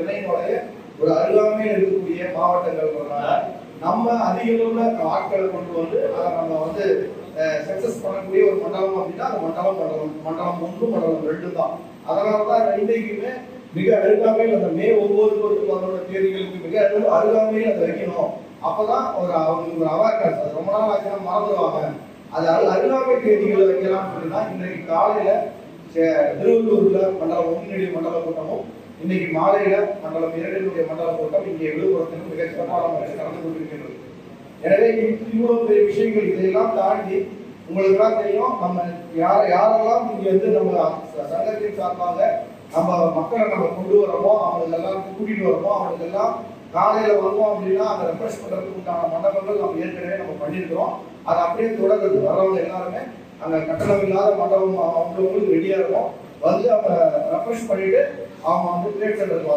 சென்னையினுடைய ஒரு அருகாமையில் இருக்கக்கூடிய மாவட்டங்கள் நம்ம அதிக அளவுல ஆட்களை கொண்டு வந்து அதை நம்ம வந்து சக்சஸ் பண்ணக்கூடிய ஒரு மண்டலம் அப்படின்னா அது மண்டலம் மண்டலம் மண்டலம் ஒன்று மண்டலம் ரெண்டு தான். அதனால தான் ரெண்டைக்குமே மிக அருகாமையில் அந்த மே ஒவ்வொரு பத்து பதினொன்று தேதிகளுக்கு மிக அரு- அருகாமையில் அதை வைக்கணும். அப்பதான் ஒரு அவங்களுக்கு ஒரு அவேர்னஸ் அது ரொம்ப நாள் ஆச்சுன்னா மறந்துடுவாங்க அது அருகாமை தேதிகளை வைக்கலாம் அப்படின்னா இன்றைக்கு காலையில திருவள்ளூர்ல மண்டலம் ஒன்று இன்னைக்கு மாலையில மண்டலம் இரண்டினுடைய மண்டல கூட்டம் இங்கே விழுப்புரத்திலும் மிக சிறப்பான முறையில் நடந்து கொண்டிருக்கின்றது. எனவே இவ்வளவு பெரிய விஷயங்கள் இதையெல்லாம் தாண்டி உங்களுக்கு எல்லாம் தெரியும் நம்ம யார் யாரெல்லாம் இங்க வந்து நம்ம சங்கத்தின் சார்பாக நம்ம மக்களை நம்ம கொண்டு வரமோ அவங்களுக்கு எல்லாம் கூட்டிட்டு வரமோ அவங்களுக்கு எல்லாம் காலையில வருவோம் அப்படின்னா அதை ரெஃப்ரெஷ் பண்றதுக்கு உண்டான மண்டபங்கள் நம்ம ஏற்கனவே நம்ம பண்ணியிருக்கிறோம். அது அப்படியே தொடர்ந்து வர்றவங்க எல்லாருமே அங்க கட்டணம் இல்லாத மண்டபம் அவங்களுக்கு ரெடியா இருக்கும். வந்து அவங்க ரெஃப்ரெஷ் பண்ணிட்டு அவங்க வந்து கிரேட் சென்டருக்கு